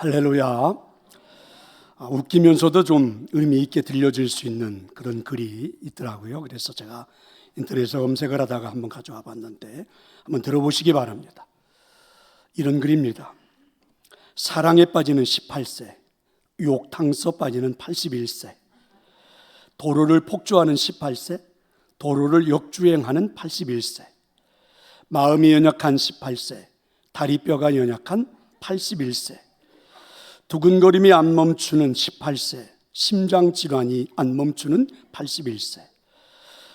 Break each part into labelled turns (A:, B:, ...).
A: 할렐루야. 아, 웃기면서도 좀 의미 있게 들려질 수 있는 그런 글이 있더라고요. 그래서 제가 인터넷에 검색을 하다가 한번 가져와 봤는데 한번 들어보시기 바랍니다. 이런 글입니다. 사랑에 빠지는 18세, 욕탕서 빠지는 81세, 도로를 폭주하는 18세, 도로를 역주행하는 81세, 마음이 연약한 18세, 다리뼈가 연약한 81세, 두근거림이 안 멈추는 18세, 심장 질환이 안 멈추는 81세,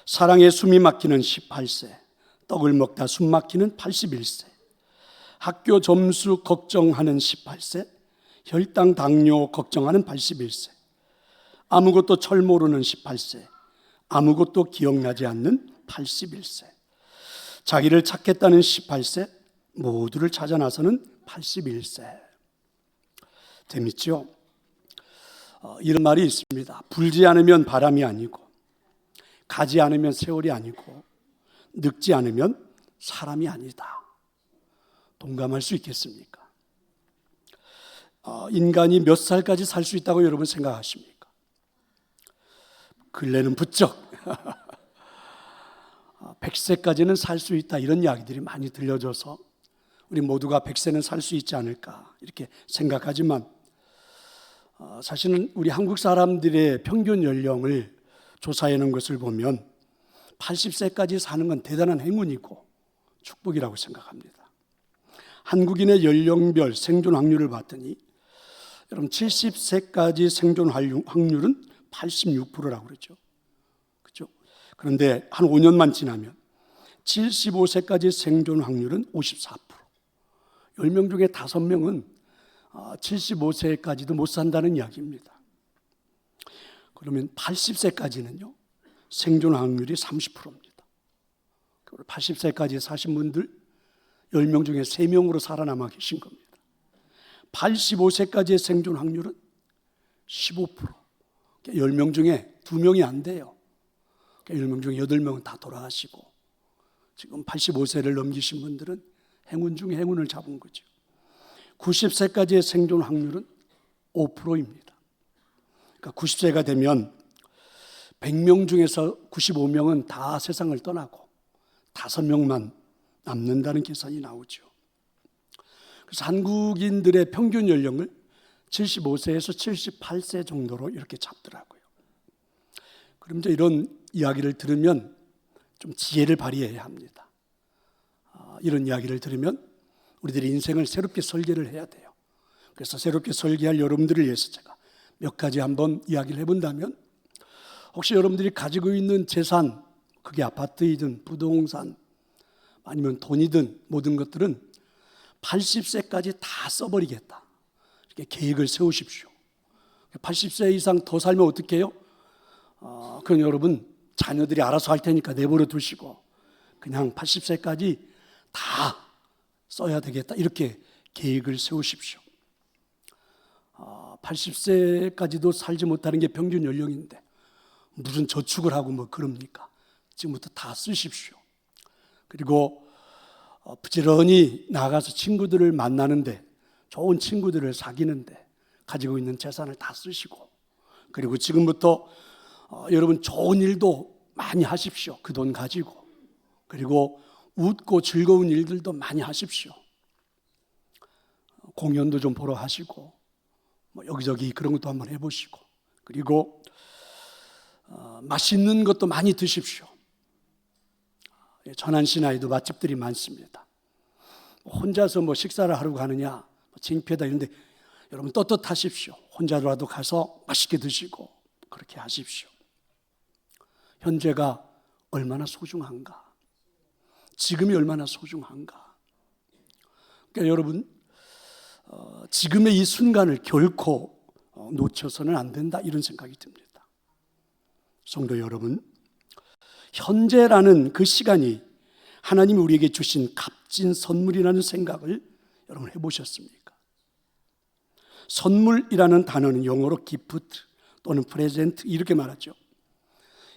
A: 사랑에 숨이 막히는 18세, 떡을 먹다 숨 막히는 81세, 학교 점수 걱정하는 18세, 혈당 당뇨 걱정하는 81세, 아무것도 철 모르는 18세, 아무것도 기억나지 않는 81세, 자기를 찾겠다는 18세, 모두를 찾아 나서는 81세. 재밌죠? 어, 이런 말이 있습니다. 불지 않으면 바람이 아니고, 가지 않으면 세월이 아니고, 늙지 않으면 사람이 아니다. 동감할 수 있겠습니까? 어, 인간이 몇 살까지 살 수 있다고 여러분 생각하십니까? 근래는 부쩍 100세까지는 살 수 있다 이런 이야기들이 많이 들려져서 우리 모두가 100세는 살 수 있지 않을까 이렇게 생각하지만 어, 사실은 우리 한국 사람들의 평균 연령을 조사해 놓은 것을 보면 80세까지 사는 건 대단한 행운이고 축복이라고 생각합니다. 한국인의 연령별 생존 확률을 봤더니 여러분 70세까지 생존 확률은 86%라고 그러죠. 그죠? 그런데 한 5년만 지나면 75세까지 생존 확률은 54%. 10명 중에 5명은 75세까지도 못 산다는 이야기입니다. 그러면 80세까지는요, 생존 확률이 30%입니다. 80세까지 사신 분들 10명 중에 3명으로 살아남아 계신 겁니다. 85세까지의 생존 확률은 15%. 10명 중에 2명이 안 돼요. 10명 중에 8명은 다 돌아가시고 지금 85세를 넘기신 분들은 행운 중에 행운을 잡은 거죠. 90세까지의 생존 확률은 5%입니다. 그러니까 90세가 되면 100명 중에서 95명은 다 세상을 떠나고 5명만 남는다는 계산이 나오죠. 그래서 한국인들의 평균 연령을 75세에서 78세 정도로 이렇게 잡더라고요. 그럼 이제 이런 이야기를 들으면 좀 지혜를 발휘해야 합니다. 아, 이런 이야기를 들으면 우리들의 인생을 새롭게 설계를 해야 돼요. 그래서 새롭게 설계할 여러분들을 위해서 제가 몇 가지 한번 이야기를 해본다면 혹시 여러분들이 가지고 있는 재산, 그게 아파트이든 부동산, 아니면 돈이든 모든 것들은 80세까지 다 써버리겠다. 이렇게 계획을 세우십시오. 80세 이상 더 살면 어떻게 해요? 어, 그건 여러분 자녀들이 알아서 할 테니까 내버려 두시고 그냥 80세까지 다 써야 되겠다. 이렇게 계획을 세우십시오. 어, 80세까지도 살지 못하는 게 평균 연령인데 무슨 저축을 하고 뭐 그럽니까? 지금부터 다 쓰십시오. 그리고 어, 부지런히 나가서 친구들을 만나는데 좋은 친구들을 사귀는데 가지고 있는 재산을 다 쓰시고 그리고 지금부터 어, 여러분 좋은 일도 많이 하십시오. 그 돈 가지고 그리고 웃고 즐거운 일들도 많이 하십시오. 공연도 좀 보러 하시고 뭐 여기저기 그런 것도 한번 해보시고 그리고 어, 맛있는 것도 많이 드십시오. 예, 전한 시나이도 맛집들이 많습니다. 혼자서 뭐 식사를 하러 가느냐, 뭐 창피하다 이런데 여러분 떳떳하십시오. 혼자라도 가서 맛있게 드시고 그렇게 하십시오. 현재가 얼마나 소중한가? 지금이 얼마나 소중한가? 그러니까 여러분 어, 지금의 이 순간을 결코 어, 놓쳐서는 안 된다 이런 생각이 듭니다. 성도 여러분, 현재라는 그 시간이 하나님이 우리에게 주신 값진 선물이라는 생각을 여러분 해보셨습니까? 선물이라는 단어는 영어로 기프트 또는 프레젠트 이렇게 말하죠.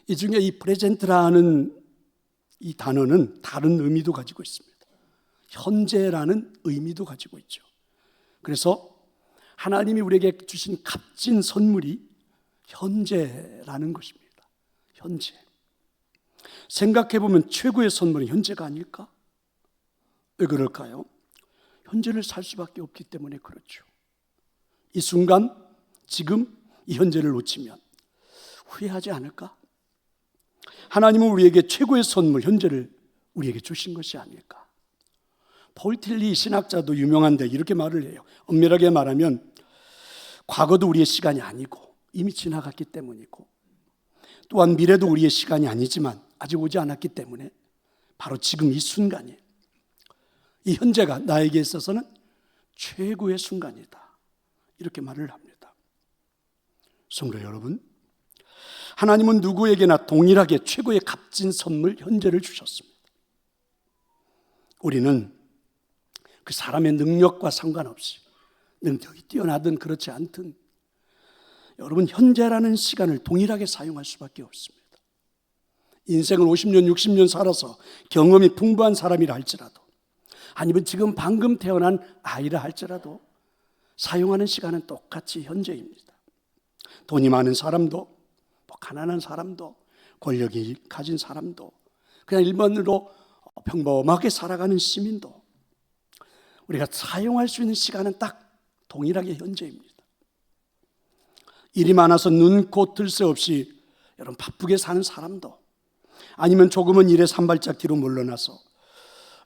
A: 이 중에 이 프레젠트라는 이 단어는 다른 의미도 가지고 있습니다. 현재라는 의미도 가지고 있죠. 그래서 하나님이 우리에게 주신 값진 선물이 현재라는 것입니다. 현재. 생각해 보면 최고의 선물은 현재가 아닐까? 왜 그럴까요? 현재를 살 수밖에 없기 때문에 그렇죠. 이 순간, 지금 이 현재를 놓치면 후회하지 않을까? 하나님은 우리에게 최고의 선물, 현재를 우리에게 주신 것이 아닐까? 폴틸리 신학자도 유명한데 이렇게 말을 해요. 엄밀하게 말하면 과거도 우리의 시간이 아니고 이미 지나갔기 때문이고 또한 미래도 우리의 시간이 아니지만 아직 오지 않았기 때문에 바로 지금 이 순간이 이 현재가 나에게 있어서는 최고의 순간이다. 이렇게 말을 합니다. 성도 여러분, 하나님은 누구에게나 동일하게 최고의 값진 선물 현재를 주셨습니다. 우리는 그 사람의 능력과 상관없이 능력이 뛰어나든 그렇지 않든 여러분 현재라는 시간을 동일하게 사용할 수밖에 없습니다. 인생을 50년, 60년 살아서 경험이 풍부한 사람이라 할지라도 아니면 지금 방금 태어난 아이라 할지라도 사용하는 시간은 똑같이 현재입니다. 돈이 많은 사람도 뭐 가난한 사람도 권력이 가진 사람도 그냥 일반으로 평범하게 살아가는 시민도 우리가 사용할 수 있는 시간은 딱 동일하게 현재입니다. 일이 많아서 눈코 뜰 새 없이 여러분 바쁘게 사는 사람도 아니면 조금은 일에 산발짝 뒤로 물러나서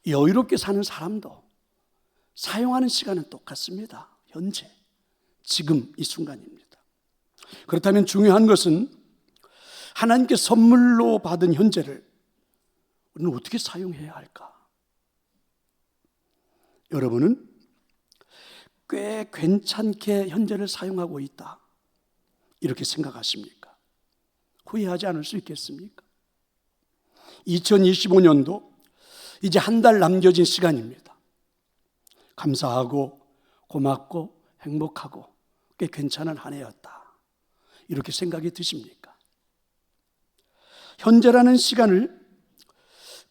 A: 여유롭게 사는 사람도 사용하는 시간은 똑같습니다. 현재, 지금 이 순간입니다. 그렇다면 중요한 것은 하나님께 선물로 받은 현재를 우리는 어떻게 사용해야 할까? 여러분은 꽤 괜찮게 현재를 사용하고 있다. 이렇게 생각하십니까? 후회하지 않을 수 있겠습니까? 2025년도 이제 한 달 남겨진 시간입니다. 감사하고 고맙고 행복하고 꽤 괜찮은 한 해였다. 이렇게 생각이 드십니까? 현재라는 시간을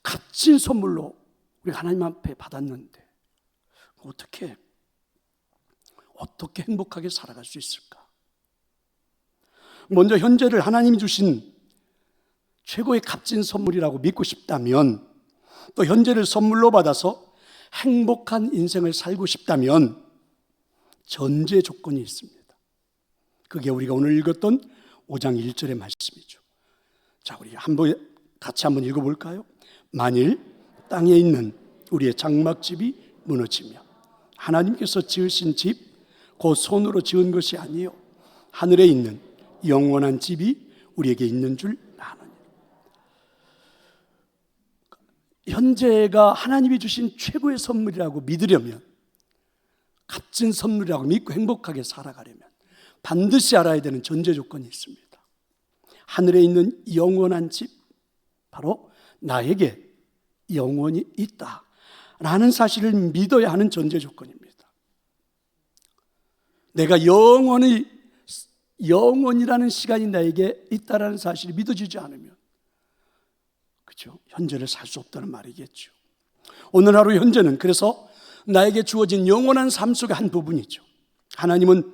A: 값진 선물로 우리 하나님 앞에 받았는데 어떻게 어떻게 행복하게 살아갈 수 있을까? 먼저 현재를 하나님이 주신 최고의 값진 선물이라고 믿고 싶다면 또 현재를 선물로 받아서 행복한 인생을 살고 싶다면 전제 조건이 있습니다. 그게 우리가 오늘 읽었던 5장 1절의 말씀이죠. 자, 우리 한번 같이 한번 읽어 볼까요? 만일 땅에 있는 우리의 장막집이 무너지며 하나님께서 지으신 집, 곧 손으로 지은 것이 아니요 하늘에 있는 영원한 집이 우리에게 있는 줄 아느니. 현재가 하나님이 주신 최고의 선물이라고 믿으려면 값진 선물이라고 믿고 행복하게 살아가려면 반드시 알아야 되는 전제 조건이 있습니다. 하늘에 있는 영원한 집, 바로 나에게 영원이 있다. 라는 사실을 믿어야 하는 전제 조건입니다. 내가 영원히, 영원이라는 시간이 나에게 있다라는 사실이 믿어지지 않으면, 그죠? 현재를 살 수 없다는 말이겠죠. 오늘 하루 현재는 그래서 나에게 주어진 영원한 삶 속의 한 부분이죠. 하나님은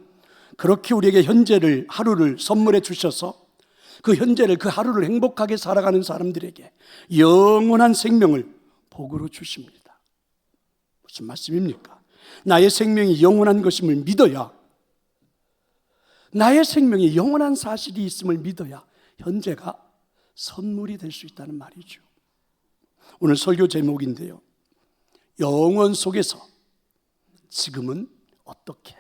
A: 그렇게 우리에게 현재를, 하루를 선물해 주셔서 그 현재를, 그 하루를 행복하게 살아가는 사람들에게 영원한 생명을 복으로 주십니다. 무슨 말씀입니까? 나의 생명이 영원한 것임을 믿어야 나의 생명이 영원한 사실이 있음을 믿어야 현재가 선물이 될 수 있다는 말이죠. 오늘 설교 제목인데요. 영원 속에서 지금은 어떻게?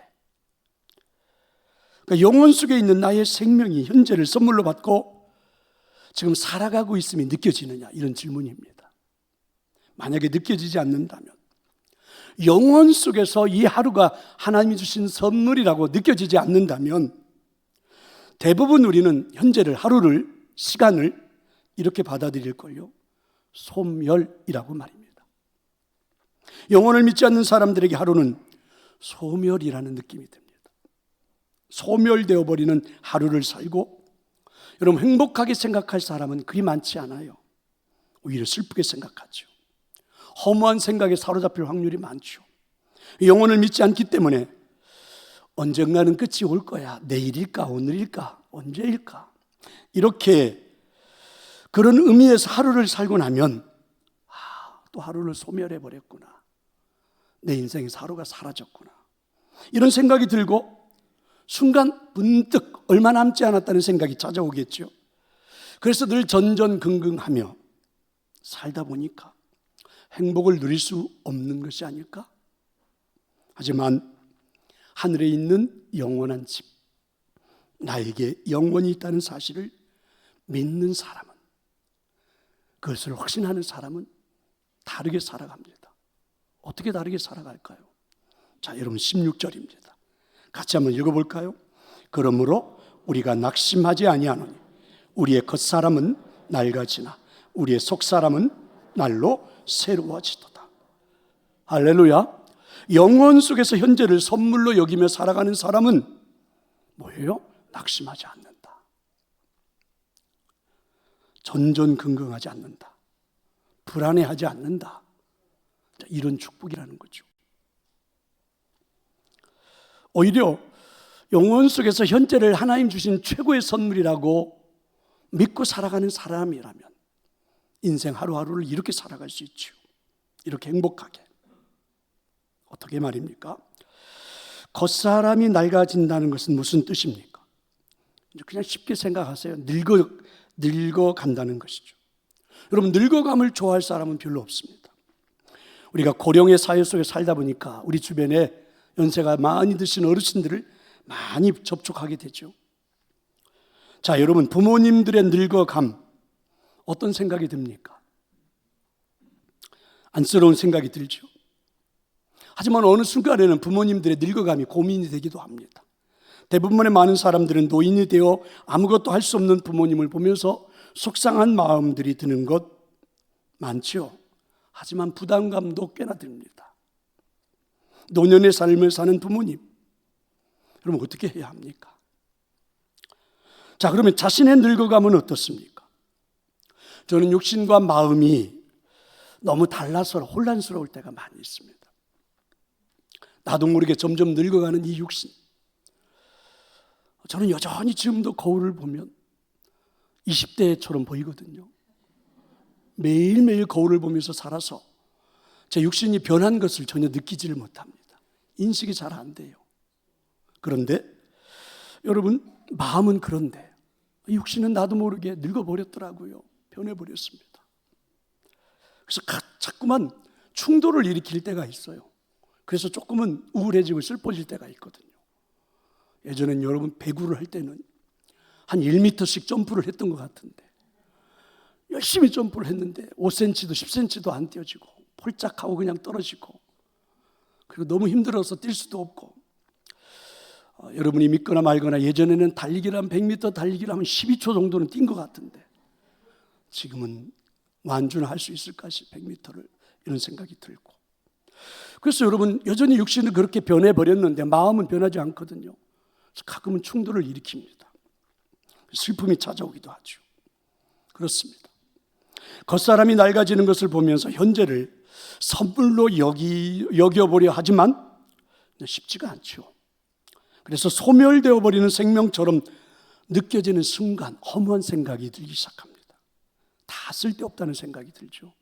A: 그러니까 영원 속에 있는 나의 생명이 현재를 선물로 받고 지금 살아가고 있음이 느껴지느냐 이런 질문입니다. 만약에 느껴지지 않는다면 영원 속에서 이 하루가 하나님이 주신 선물이라고 느껴지지 않는다면 대부분 우리는 현재를 하루를 시간을 이렇게 받아들일 걸요. 소멸이라고 말입니다. 영혼을 믿지 않는 사람들에게 하루는 소멸이라는 느낌이 듭니다. 소멸되어 버리는 하루를 살고 여러분 행복하게 생각할 사람은 그리 많지 않아요. 오히려 슬프게 생각하죠. 허무한 생각에 사로잡힐 확률이 많죠. 영혼을 믿지 않기 때문에 언젠가는 끝이 올 거야. 내일일까, 오늘일까, 언제일까. 이렇게 그런 의미에서 하루를 살고 나면 아, 또 하루를 소멸해 버렸구나. 내 인생에서 하루가 사라졌구나. 이런 생각이 들고 순간 문득 얼마 남지 않았다는 생각이 찾아오겠죠. 그래서 늘 전전긍긍하며 살다 보니까 행복을 누릴 수 없는 것이 아닐까? 하지만 하늘에 있는 영원한 집, 나에게 영원히 있다는 사실을 믿는 사람은, 그것을 확신하는 사람은 다르게 살아갑니다. 어떻게 다르게 살아갈까요? 자, 여러분 16절입니다. 같이 한번 읽어볼까요? 그러므로 우리가 낙심하지 아니하노니 우리의 겉사람은 낡아지나 우리의 속사람은 날로 새로워지도다. 할렐루야. 영원 속에서 현재를 선물로 여기며 살아가는 사람은 뭐예요? 낙심하지 않는다. 전전긍긍하지 않는다. 불안해하지 않는다. 이런 축복이라는 거죠. 오히려 영원 속에서 현재를 하나님 주신 최고의 선물이라고 믿고 살아가는 사람이라면 인생 하루하루를 이렇게 살아갈 수 있죠. 이렇게 행복하게. 어떻게 말입니까? 겉사람이 낡아진다는 것은 무슨 뜻입니까? 그냥 쉽게 생각하세요. 늙어, 늙어 간다는 것이죠. 여러분, 늙어감을 좋아할 사람은 별로 없습니다. 우리가 고령의 사회 속에 살다 보니까 우리 주변에 연세가 많이 드신 어르신들을 많이 접촉하게 되죠. 자, 여러분, 부모님들의 늙어감, 어떤 생각이 듭니까? 안쓰러운 생각이 들죠. 하지만 어느 순간에는 부모님들의 늙어감이 고민이 되기도 합니다. 대부분의 많은 사람들은 노인이 되어 아무것도 할 수 없는 부모님을 보면서 속상한 마음들이 드는 것 많죠. 하지만 부담감도 꽤나 듭니다. 노년의 삶을 사는 부모님. 그럼 어떻게 해야 합니까? 자, 그러면 자신의 늙어감은 어떻습니까? 저는 육신과 마음이 너무 달라서 혼란스러울 때가 많이 있습니다. 나도 모르게 점점 늙어가는 이 육신. 저는 여전히 지금도 거울을 보면 20대처럼 보이거든요. 매일매일 거울을 보면서 살아서 제 육신이 변한 것을 전혀 느끼지를 못합니다. 인식이 잘 안 돼요. 그런데 여러분, 마음은 그런데 육신은 나도 모르게 늙어버렸더라고요. 변해버렸습니다. 그래서 자꾸만 충돌을 일으킬 때가 있어요. 그래서 조금은 우울해지고 슬퍼질 때가 있거든요. 예전엔 여러분 배구를 할 때는 한 1m씩 점프를 했던 것 같은데 열심히 점프를 했는데 5cm도 10cm도 안 뛰어지고 폴짝하고 그냥 떨어지고 그리고 너무 힘들어서 뛸 수도 없고 어, 여러분이 믿거나 말거나 예전에는 달리기라면 100m 달리기라면 12초 정도는 뛴 것 같은데 지금은 완주는 할 수 있을까 100m를 이런 생각이 들고 그래서 여러분 여전히 육신은 그렇게 변해 버렸는데 마음은 변하지 않거든요. 가끔은 충돌을 일으킵니다. 슬픔이 찾아오기도 하죠. 그렇습니다. 겉사람이 낡아지는 것을 보면서 현재를 선물로 여기, 여겨보려 하지만 쉽지가 않죠. 그래서 소멸되어 버리는 생명처럼 느껴지는 순간 허무한 생각이 들기 시작합니다. 다 쓸데없다는 생각이 들죠.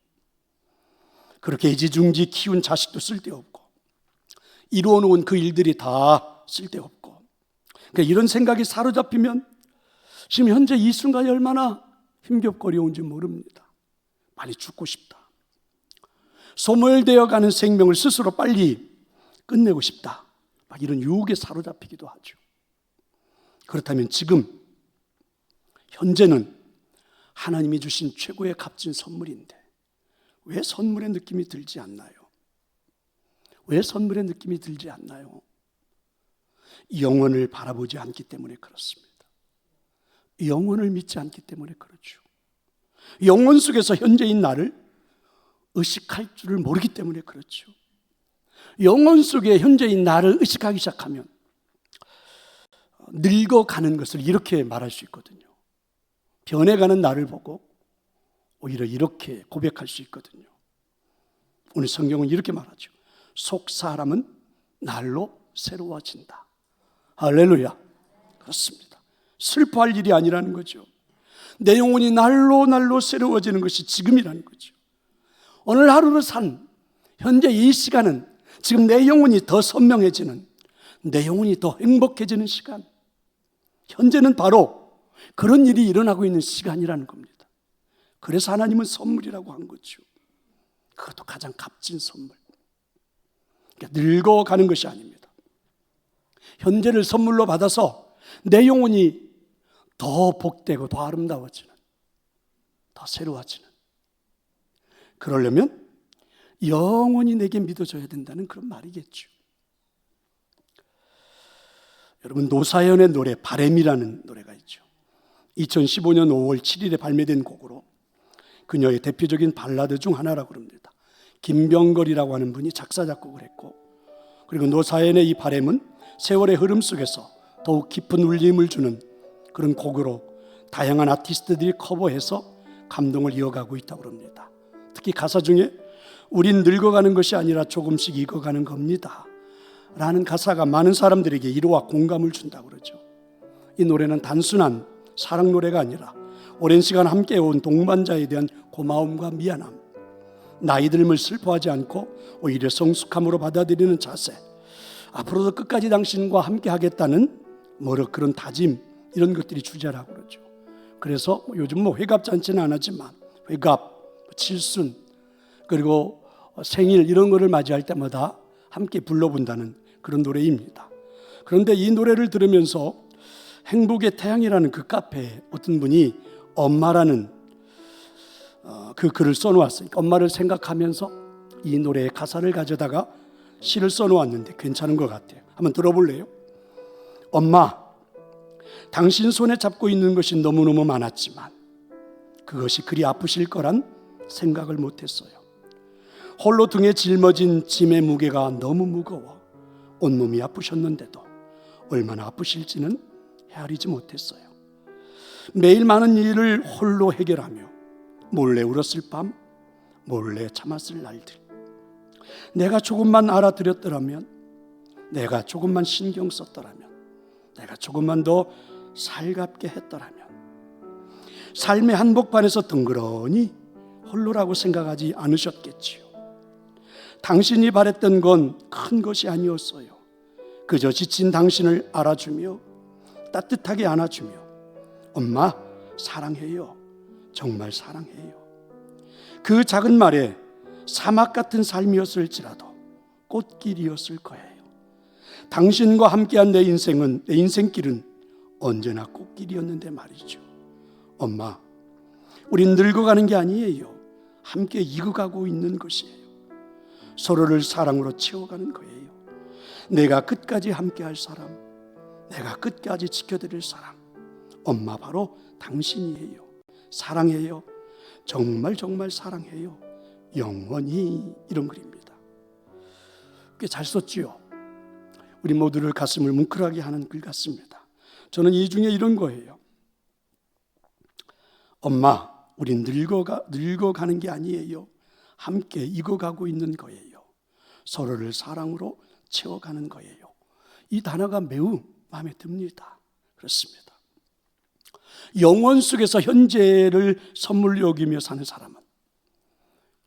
A: 그렇게 애지중지 키운 자식도 쓸데없고 이루어 놓은 그 일들이 다 쓸데없고 그러니까 이런 생각이 사로잡히면 지금 현재 이 순간이 얼마나 힘겹거리운지 모릅니다. 빨리 죽고 싶다. 소멸되어 가는 생명을 스스로 빨리 끝내고 싶다. 막 이런 유혹에 사로잡히기도 하죠. 그렇다면 지금 현재는 하나님이 주신 최고의 값진 선물인데 왜 선물의 느낌이 들지 않나요? 왜 선물의 느낌이 들지 않나요? 영원을 바라보지 않기 때문에 그렇습니다. 영원을 믿지 않기 때문에 그렇죠. 영원 속에서 현재인 나를 의식할 줄을 모르기 때문에 그렇죠. 영원 속에 현재인 나를 의식하기 시작하면 늙어가는 것을 이렇게 말할 수 있거든요. 변해가는 나를 보고 오히려 이렇게 고백할 수 있거든요. 오늘 성경은 이렇게 말하죠. 속 사람은 날로 새로워진다. 할렐루야. 그렇습니다. 슬퍼할 일이 아니라는 거죠. 내 영혼이 날로 날로 새로워지는 것이 지금이라는 거죠. 오늘 하루를 산 현재 이 시간은 지금 내 영혼이 더 선명해지는 내 영혼이 더 행복해지는 시간. 현재는 바로 그런 일이 일어나고 있는 시간이라는 겁니다. 그래서 하나님은 선물이라고 한 거죠. 그것도 가장 값진 선물. 그러니까 늙어가는 것이 아닙니다. 현재를 선물로 받아서 내 영혼이 더 복되고 더 아름다워지는, 더 새로워지는. 그러려면 영원히 내게 믿어줘야 된다는 그런 말이겠죠. 여러분 노사연의 노래 바램이라는 노래가 있죠. 2015년 5월 7일에 발매된 곡으로 그녀의 대표적인 발라드 중 하나라고 합니다. 김병걸이라고 하는 분이 작사 작곡을 했고 그리고 노사연의 이 바램은 세월의 흐름 속에서 더욱 깊은 울림을 주는 그런 곡으로 다양한 아티스트들이 커버해서 감동을 이어가고 있다고 합니다. 특히 가사 중에 우린 늙어가는 것이 아니라 조금씩 익어가는 겁니다. 라는 가사가 많은 사람들에게 이로와 공감을 준다고 그러죠. 이 노래는 단순한 사랑 노래가 아니라 오랜 시간 함께 온 동반자에 대한 고마움과 미안함, 나이 듦을 슬퍼하지 않고 오히려 성숙함으로 받아들이는 자세, 앞으로도 끝까지 당신과 함께 하겠다는 뭐라 그런 다짐 이런 것들이 주제라고 그러죠. 그래서 요즘 뭐 회갑 잔치는 안 하지만 회갑, 칠순 그리고 생일 이런 거를 맞이할 때마다 함께 불러본다는 그런 노래입니다. 그런데 이 노래를 들으면서 행복의 태양이라는 그 카페에 어떤 분이 엄마라는 어, 그 글을 써놓았으니까 엄마를 생각하면서 이 노래의 가사를 가져다가 시를 써놓았는데 괜찮은 것 같아요. 한번 들어볼래요? 엄마, 당신 손에 잡고 있는 것이 너무너무 많았지만 그것이 그리 아프실 거란 생각을 못했어요. 홀로 등에 짊어진 짐의 무게가 너무 무거워 온몸이 아프셨는데도 얼마나 아프실지는 헤아리지 못했어요. 매일 많은 일을 홀로 해결하며 몰래 울었을 밤, 몰래 참았을 날들. 내가 조금만 알아들였더라면, 내가 조금만 신경 썼더라면, 내가 조금만 더 살갑게 했더라면, 삶의 한복판에서 덩그러니 홀로라고 생각하지 않으셨겠지요. 당신이 바랬던 건 큰 것이 아니었어요. 그저 지친 당신을 알아주며 따뜻하게 안아주며 엄마 사랑해요. 정말 사랑해요. 그 작은 말에 사막 같은 삶이었을지라도 꽃길이었을 거예요. 당신과 함께한 내 인생은 내 인생길은 언제나 꽃길이었는데 말이죠. 엄마, 우린 늙어가는 게 아니에요. 함께 익어가고 있는 것이에요. 서로를 사랑으로 채워가는 거예요. 내가 끝까지 함께 할 사람, 내가 끝까지 지켜드릴 사람, 엄마 바로 당신이에요. 사랑해요. 정말 정말 사랑해요. 영원히 이런 글입니다. 꽤 잘 썼지요. 우리 모두를 가슴을 뭉클하게 하는 글 같습니다. 저는 이 중에 이런 거예요. 엄마, 우린 늙어가, 늙어가는 게 아니에요. 함께 익어가고 있는 거예요. 서로를 사랑으로 채워가는 거예요. 이 단어가 매우 마음에 듭니다. 그렇습니다. 영원 속에서 현재를 선물로 여기며 사는 사람은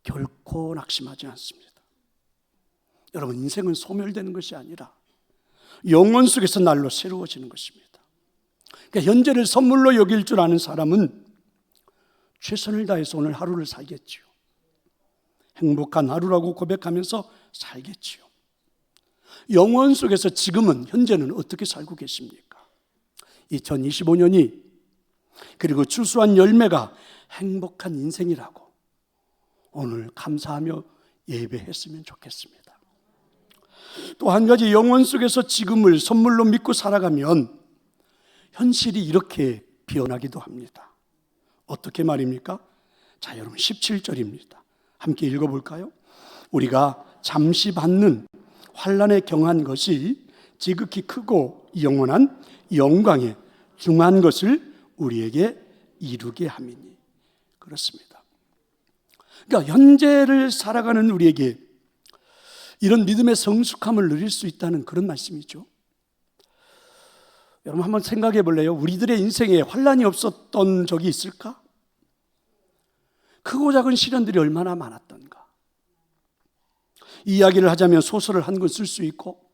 A: 결코 낙심하지 않습니다. 여러분, 인생은 소멸되는 것이 아니라 영원 속에서 날로 새로워지는 것입니다. 그러니까 현재를 선물로 여길 줄 아는 사람은 최선을 다해서 오늘 하루를 살겠지요. 행복한 하루라고 고백하면서 살겠지요. 영원 속에서 지금은 현재는 어떻게 살고 계십니까? 2025년이 그리고 추수한 열매가 행복한 인생이라고 오늘 감사하며 예배했으면 좋겠습니다. 또 한 가지 영원 속에서 지금을 선물로 믿고 살아가면 현실이 이렇게 변하기도 합니다. 어떻게 말입니까? 자, 여러분 17절입니다. 함께 읽어 볼까요? 우리가 잠시 받는 환란에 경한 것이 지극히 크고 영원한 영광에 중한 것을 우리에게 이루게 함이니 그렇습니다. 그러니까 현재를 살아가는 우리에게 이런 믿음의 성숙함을 누릴 수 있다는 그런 말씀이죠. 여러분 한번 생각해 볼래요? 우리들의 인생에 환란이 없었던 적이 있을까? 크고 작은 시련들이 얼마나 많았던가. 이 이야기를 하자면 소설을 한 권 쓸 수 있고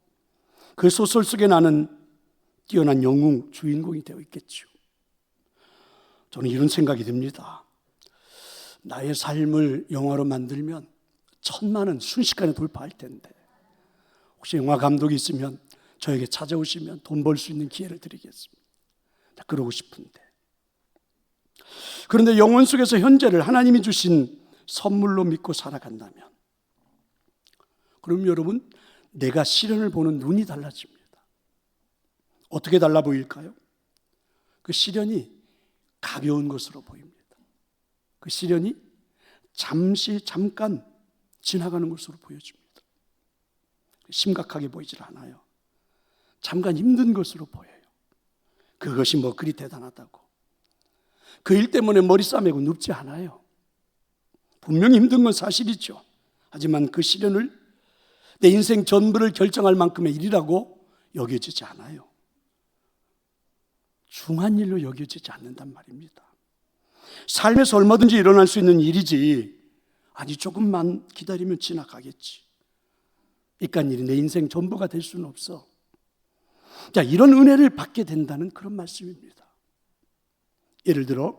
A: 그 소설 속에 나는 뛰어난 영웅 주인공이 되어 있겠죠. 저는 이런 생각이 듭니다. 나의 삶을 영화로 만들면 천만은 순식간에 돌파할 텐데 혹시 영화 감독이 있으면 저에게 찾아오시면 돈 벌 수 있는 기회를 드리겠습니다. 그러고 싶은데. 그런데 영혼 속에서 현재를 하나님이 주신 선물로 믿고 살아간다면, 그럼 여러분, 내가 시련을 보는 눈이 달라집니다. 어떻게 달라 보일까요? 그 시련이 가벼운 것으로 보입니다. 그 시련이 잠시, 잠깐 지나가는 것으로 보여집니다. 심각하게 보이질 않아요. 잠깐 힘든 것으로 보여요. 그것이 뭐 그리 대단하다고. 그 일 때문에 머리 싸매고 눕지 않아요. 분명히 힘든 건 사실이죠. 하지만 그 시련을 내 인생 전부를 결정할 만큼의 일이라고 여겨지지 않아요. 중한 일로 여겨지지 않는단 말입니다. 삶에서 얼마든지 일어날 수 있는 일이지. 아니, 조금만 기다리면 지나가겠지. 이깟 일이 내 인생 전부가 될 수는 없어. 자, 이런 은혜를 받게 된다는 그런 말씀입니다. 예를 들어,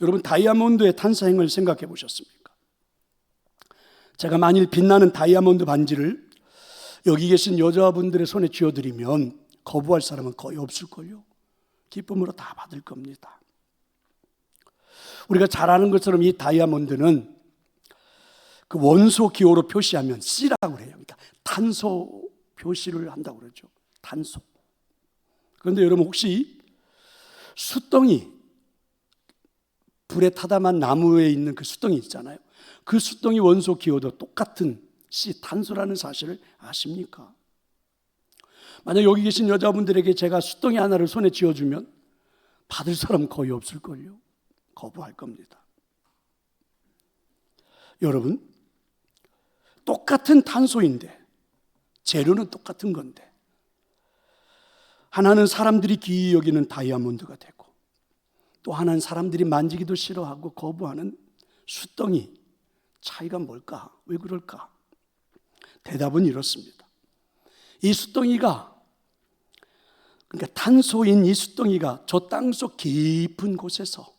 A: 여러분 다이아몬드의 탄사행을 생각해 보셨습니까? 제가 만일 빛나는 다이아몬드 반지를 여기 계신 여자분들의 손에 쥐어드리면 거부할 사람은 거의 없을걸요. 기쁨으로 다 받을 겁니다. 우리가 잘 아는 것처럼 이 다이아몬드는 그 원소 기호로 표시하면 C라고 그래요. 그러니까 탄소 표시를 한다고 그러죠. 탄소. 그런데 여러분 혹시 숫덩이 불에 타다만 나무에 있는 그 숫덩이 있잖아요. 그 숫덩이 원소 기호도 똑같은 C 탄소라는 사실을 아십니까? 만약 여기 계신 여자분들에게 제가 숫덩이 하나를 손에 쥐어주면 받을 사람 거의 없을걸요. 거부할 겁니다. 여러분, 똑같은 탄소인데, 재료는 똑같은 건데, 하나는 사람들이 귀히 여기는 다이아몬드가 되고, 또 하나는 사람들이 만지기도 싫어하고 거부하는 숫덩이. 차이가 뭘까? 왜 그럴까? 대답은 이렇습니다. 이 숫덩이가 그러니까 탄소인 이 숫덩이가 저 땅속 깊은 곳에서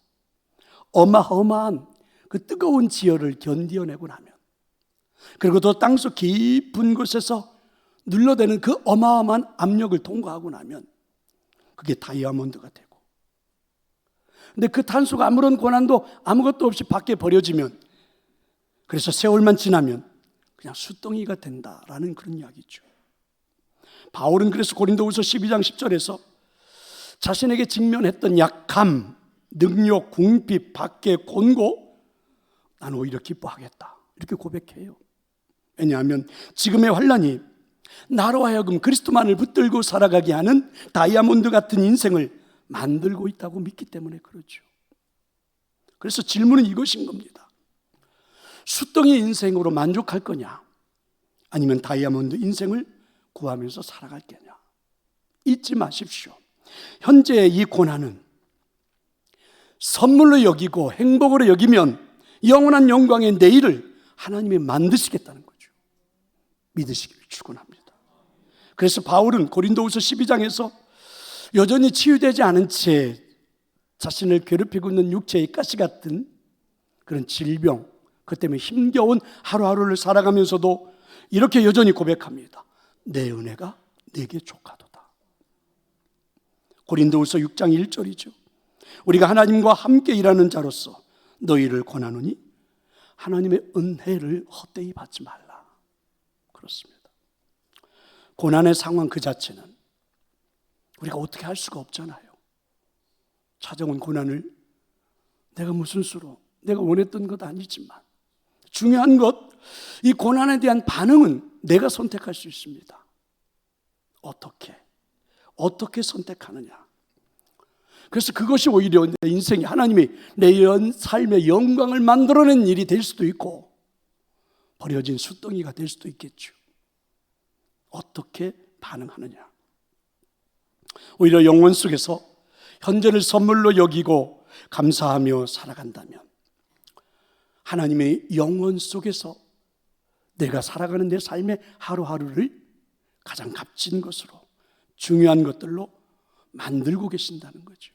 A: 어마어마한 그 뜨거운 지열을 견디어내고 나면 그리고 또 땅속 깊은 곳에서 눌러대는 그 어마어마한 압력을 통과하고 나면 그게 다이아몬드가 되고 근데 그 탄소가 아무런 고난도 아무것도 없이 밖에 버려지면 그래서 세월만 지나면 그냥 숫덩이가 된다라는 그런 이야기죠. 바울은 그래서 고린도후서 12장 10절에서 자신에게 직면했던 약함, 능력, 궁핍, 밖에 곤고 나는 오히려 기뻐하겠다. 이렇게 고백해요. 왜냐하면 지금의 환란이 나로 하여금 그리스도만을 붙들고 살아가게 하는 다이아몬드 같은 인생을 만들고 있다고 믿기 때문에 그렇죠. 그래서 질문은 이것인 겁니다. 숫덩이 인생으로 만족할 거냐? 아니면 다이아몬드 인생을 구하면서 살아갈 거냐? 잊지 마십시오. 현재의 이 고난은 선물로 여기고 행복으로 여기면 영원한 영광의 내일을 하나님이 만드시겠다는 거죠. 믿으시기를 축원합니다. 그래서 바울은 고린도후서 12장에서 여전히 치유되지 않은 채 자신을 괴롭히고 있는 육체의 가시 같은 그런 질병, 그 때문에 힘겨운 하루하루를 살아가면서도 이렇게 여전히 고백합니다. 내 은혜가 내게 족하도다. 고린도후서 6장 1절이죠. 우리가 하나님과 함께 일하는 자로서 너희를 권하노니 하나님의 은혜를 헛되이 받지 말라. 그렇습니다. 고난의 상황 그 자체는 우리가 어떻게 할 수가 없잖아요. 찾아온 고난을 내가 무슨 수로 내가 원했던 것 아니지만 중요한 것, 이 고난에 대한 반응은 내가 선택할 수 있습니다. 어떻게? 어떻게 선택하느냐? 그래서 그것이 오히려 내 인생이 하나님이 내 삶의 영광을 만들어낸 일이 될 수도 있고 버려진 숫덩이가 될 수도 있겠죠. 어떻게 반응하느냐? 오히려 영원 속에서 현재를 선물로 여기고 감사하며 살아간다면 하나님의 영원 속에서 내가 살아가는 내 삶의 하루하루를 가장 값진 것으로 중요한 것들로 만들고 계신다는 거죠.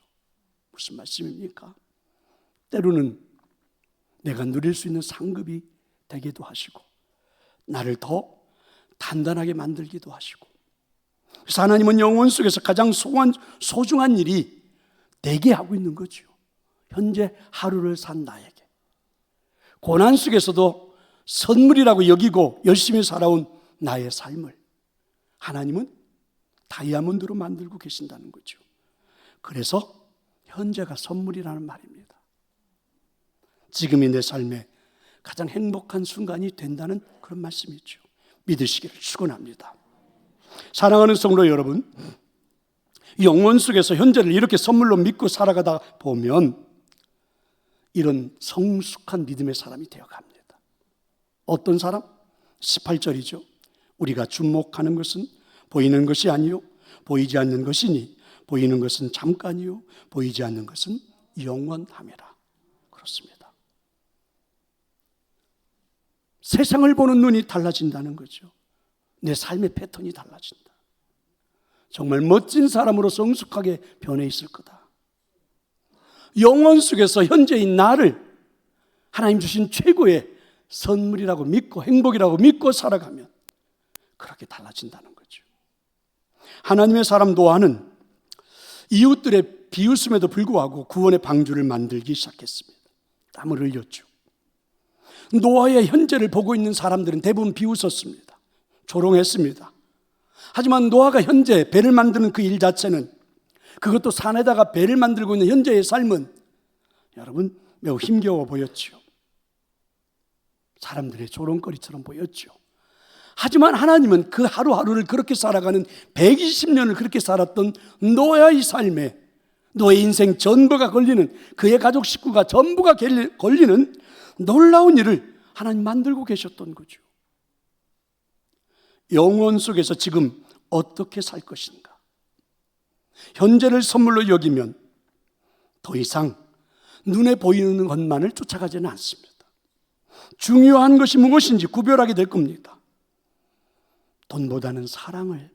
A: 무슨 말씀입니까? 때로는 내가 누릴 수 있는 상급이 되기도 하시고 나를 더 단단하게 만들기도 하시고 그래서 하나님은 영원 속에서 가장 소중한 일이 내게 하고 있는 거죠. 현재 하루를 산 나에게 고난 속에서도 선물이라고 여기고 열심히 살아온 나의 삶을 하나님은 다이아몬드로 만들고 계신다는 거죠. 그래서 현재가 선물이라는 말입니다. 지금이 내 삶의 가장 행복한 순간이 된다는 그런 말씀이죠. 믿으시기를 축원합니다. 사랑하는 성도 여러분, 영원 속에서 현재를 이렇게 선물로 믿고 살아가다 보면 이런 성숙한 믿음의 사람이 되어 갑니다. 어떤 사람? 18절이죠. 우리가 주목하는 것은 보이는 것이 아니요 보이지 않는 것이니 보이는 것은 잠깐이요 보이지 않는 것은 영원함이라. 그렇습니다. 세상을 보는 눈이 달라진다는 거죠. 내 삶의 패턴이 달라진다. 정말 멋진 사람으로 성숙하게 변해 있을 거다. 영원 속에서 현재인 나를 하나님 주신 최고의 선물이라고 믿고 행복이라고 믿고 살아가면 그렇게 달라진다는 거죠. 하나님의 사람 노아는 이웃들의 비웃음에도 불구하고 구원의 방주를 만들기 시작했습니다. 땀을 흘렸죠. 노아의 현재를 보고 있는 사람들은 대부분 비웃었습니다. 조롱했습니다. 하지만 노아가 현재 배를 만드는 그 일 자체는 그것도 산에다가 배를 만들고 있는 현재의 삶은 여러분 매우 힘겨워 보였죠. 사람들의 조롱거리처럼 보였죠. 하지만 하나님은 그 하루하루를 그렇게 살아가는 120년을 그렇게 살았던 노아의 삶에 노의 인생 전부가 걸리는 그의 가족 식구가 전부가 걸리는 놀라운 일을 하나님 만들고 계셨던 거죠. 영원 속에서 지금 어떻게 살 것인가? 현재를 선물로 여기면 더 이상 눈에 보이는 것만을 쫓아가지는 않습니다. 중요한 것이 무엇인지 구별하게 될 겁니다. 돈보다는 사랑을,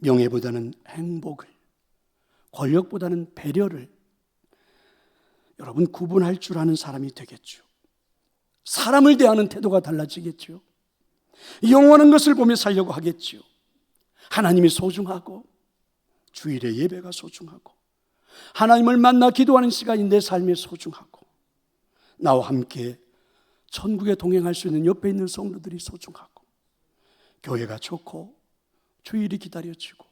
A: 명예보다는 행복을, 권력보다는 배려를 여러분 구분할 줄 아는 사람이 되겠죠. 사람을 대하는 태도가 달라지겠죠. 영원한 것을 보며 살려고 하겠죠. 하나님이 소중하고 주일의 예배가 소중하고 하나님을 만나 기도하는 시간이 내 삶에 소중하고 나와 함께 천국에 동행할 수 있는 옆에 있는 성도들이 소중하고 교회가 좋고 주일이 기다려지고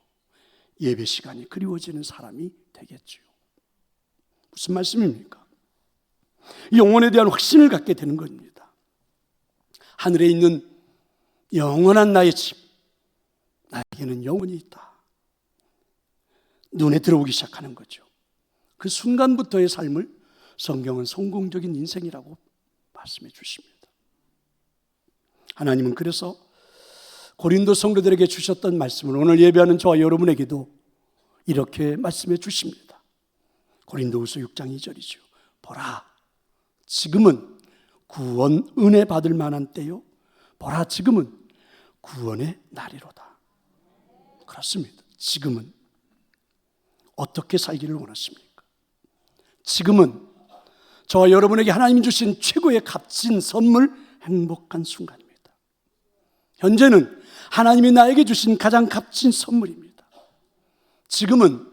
A: 예배 시간이 그리워지는 사람이 되겠지요. 무슨 말씀입니까? 영혼에 대한 확신을 갖게 되는 겁니다. 하늘에 있는 영원한 나의 집, 나에게는 영혼이 있다. 눈에 들어오기 시작하는 거죠. 그 순간부터의 삶을 성경은 성공적인 인생이라고 말씀해 주십니다. 하나님은 그래서 고린도 성도들에게 주셨던 말씀을 오늘 예배하는 저와 여러분에게도 이렇게 말씀해 주십니다. 고린도후서 6장 2절이죠. 보라, 지금은 구원 은혜 받을 만한 때요. 보라, 지금은 구원의 날이로다. 그렇습니다. 지금은 어떻게 살기를 원하십니까? 지금은 저와 여러분에게 하나님 주신 최고의 값진 선물, 행복한 순간입니다. 현재는 하나님이 나에게 주신 가장 값진 선물입니다. 지금은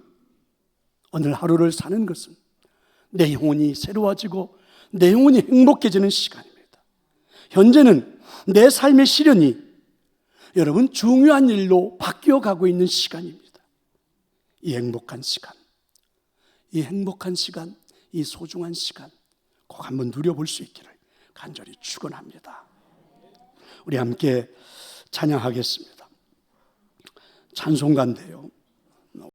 A: 오늘 하루를 사는 것은 내 영혼이 새로워지고 내 영혼이 행복해지는 시간입니다. 현재는 내 삶의 시련이 여러분 중요한 일로 바뀌어 가고 있는 시간입니다. 이 행복한 시간, 이 행복한 시간, 이 소중한 시간, 꼭 한번 누려볼 수 있기를 간절히 축원합니다. 우리 함께 찬양하겠습니다. 찬송가인데요.